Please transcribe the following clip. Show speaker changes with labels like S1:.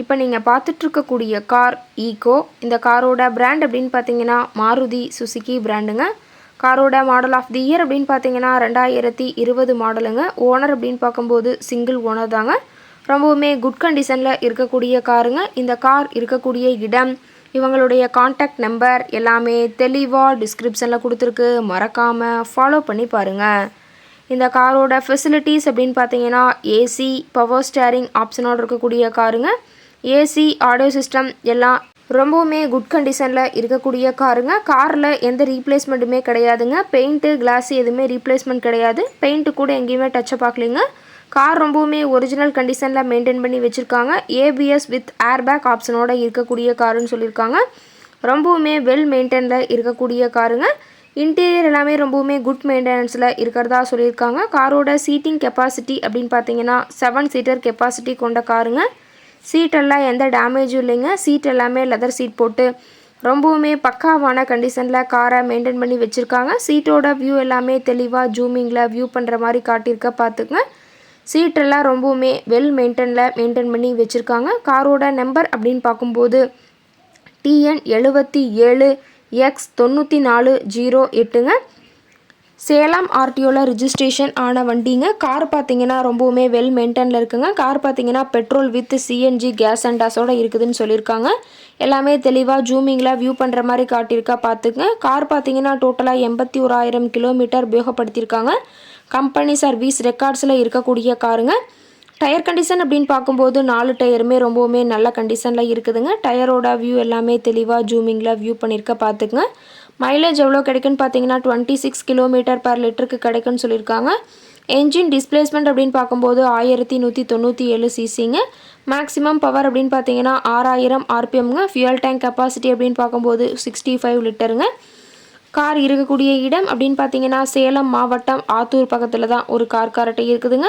S1: இப்போ நீங்கள் பார்த்துட்ருக்கக்கூடிய car ego. இந்த காரோட பிராண்ட் அப்படின்னு பார்த்தீங்கன்னா மாருதி சுசுகி பிராண்டுங்க காரோட மாடல் ஆஃப் தி இயர் அப்படின்னு பார்த்தீங்கன்னா ரெண்டாயிரத்தி இருபது மாடலுங்க ஓனர் அப்படின்னு பார்க்கும்போது சிங்கிள் ஓனர் தாங்க. ரொம்பவுமே குட் கண்டிஷனில் இருக்கக்கூடிய காருங்க. இந்த கார் இருக்கக்கூடிய இடம் இவங்களுடைய காண்டாக்ட் நம்பர் எல்லாமே தெளிவாக டிஸ்கிரிப்ஷனில் கொடுத்துருக்கு. மறக்காமல் ஃபாலோ பண்ணி பாருங்கள் இந்த காரோட ஃபெசிலிட்டிஸ் அப்படின்னு பார்த்தீங்கன்னா ஏசி பவர் ஸ்டேரிங் ஆப்ஷனோடு இருக்கக்கூடிய காருங்க. ஏசி ஆடியோ சிஸ்டம் எல்லாம் ரொம்பவுமே குட் கண்டிஷனில் இருக்கக்கூடிய காருங்க. காரில் எந்த ரீப்ளேஸ்மெண்ட்டுமே கிடையாதுங்க. பெயிண்ட்டு கிளாஸ் எதுவுமே ரீப்ளேஸ்மெண்ட் கிடையாது. பெயிண்ட்டு கூட எங்கேயுமே டச்சப் பார்க்கலிங்க. கார் ரொம்பவுமே ஒரிஜினல் கண்டிஷனில் மெயின்டைன் பண்ணி வச்சுருக்காங்க. ஏபிஎஸ் வித் ஏர்பேக் ஆப்ஷனோட இருக்கக்கூடிய காருன்னு சொல்லியிருக்காங்க. ரொம்பவுமே வெல் மெயின்டைனில் இருக்கக்கூடிய காருங்க. இன்டீரியர் எல்லாமே ரொம்பவுமே குட் மெயின்டெனன்ஸில் இருக்கிறதா சொல்லியிருக்காங்க. காரோட சீட்டிங் கெப்பாசிட்டி அப்படின்னு பார்த்தீங்கன்னா செவன் சீட்டர் கெப்பாசிட்டி கொண்ட காருங்க சீட்டெல்லாம் எந்த டேமேஜும் இல்லைங்க. சீட் எல்லாமே லெதர் சீட் போட்டு ரொம்பவுமே பக்காவான கண்டிஷனில் காரை மெயின்டைன் பண்ணி வச்சுருக்காங்க. சீட்டோட வியூ எல்லாமே தெளிவாக ஜூமிங்கில் வியூ பண்ணுற மாதிரி காட்டியிருக்க பார்த்துக்குங்க. சீட்டெல்லாம் ரொம்பவுமே வெல் மெயின்டெனில் மெயின்டைன் பண்ணி வச்சுருக்காங்க. காரோட நம்பர் அப்படின்னு பார்க்கும்போது டிஎன் எழுபத்தி ஏழு எக்ஸ் தொண்ணூற்றி நாலு ஜீரோ எட்டுங்க. சேலம் ஆர்டிஓவில் ரிஜிஸ்ட்ரேஷன் ஆன வண்டிங்க. கார் பார்த்தீங்கன்னா ரொம்பவுமே வெல் மெயின்டெனில் இருக்குங்க. கார் பார்த்தீங்கன்னா பெட்ரோல் வித் சிஎன்ஜி கேஸ் அண்டாஸோடு இருக்குதுன்னு சொல்லியிருக்காங்க. எல்லாமே தெளிவாக ஜூமிங்கில் வியூ பண்ணுற மாதிரி காட்டியிருக்கா பார்த்துங்க கார் பார்த்தீங்கன்னா டோட்டலாக எண்பத்தி ஓராயிரம் கிலோமீட்டர் உபயோகப்படுத்தியிருக்காங்க. கம்பெனி சர்வீஸ் ரெக்கார்ட்ஸில் இருக்கக்கூடிய காருங்க டயர் கண்டிஷன் அப்படின்னு பார்க்கும்போது நாலு டயருமே ரொம்பவுமே நல்ல கண்டிஷனில் இருக்குதுங்க. டயரோட வியூ எல்லாமே தெளிவாக ஜூமிங்கில் வியூ பண்ணியிருக்க பார்த்துக்குங்க. மைலேஜ் எவ்வளோ கிடைக்குன்னு பார்த்தீங்கன்னா டுவெண்ட்டி சிக்ஸ் கிலோமீட்டர் பர் லிட்டருக்கு கிடைக்குன்னு சொல்லியிருக்காங்க. என்ஜின் டிஸ்பிளேஸ்மெண்ட் அப்படின்னு பார்க்கும்போது ஆயிரத்தி நூற்றி தொண்ணூற்றி ஏழு சிசிங்க மேக்ஸிமம் பவர் அப்படின்னு பார்த்தீங்கன்னா ஆறாயிரம் ஆர்பிஎம்ங்க. ஃபியூயல் டேங்க் கெப்பாசிட்டி அப்படின்னு பார்க்கும்போது சிக்ஸ்டி ஃபைவ் லிட்டருங்க கார் இருக்கக்கூடிய இடம் அப்படின்னு பார்த்தீங்கன்னா சேலம் மாவட்டம் ஆத்தூர் பக்கத்தில் தான் ஒரு கார் கார்ட்டை இருக்குதுங்க.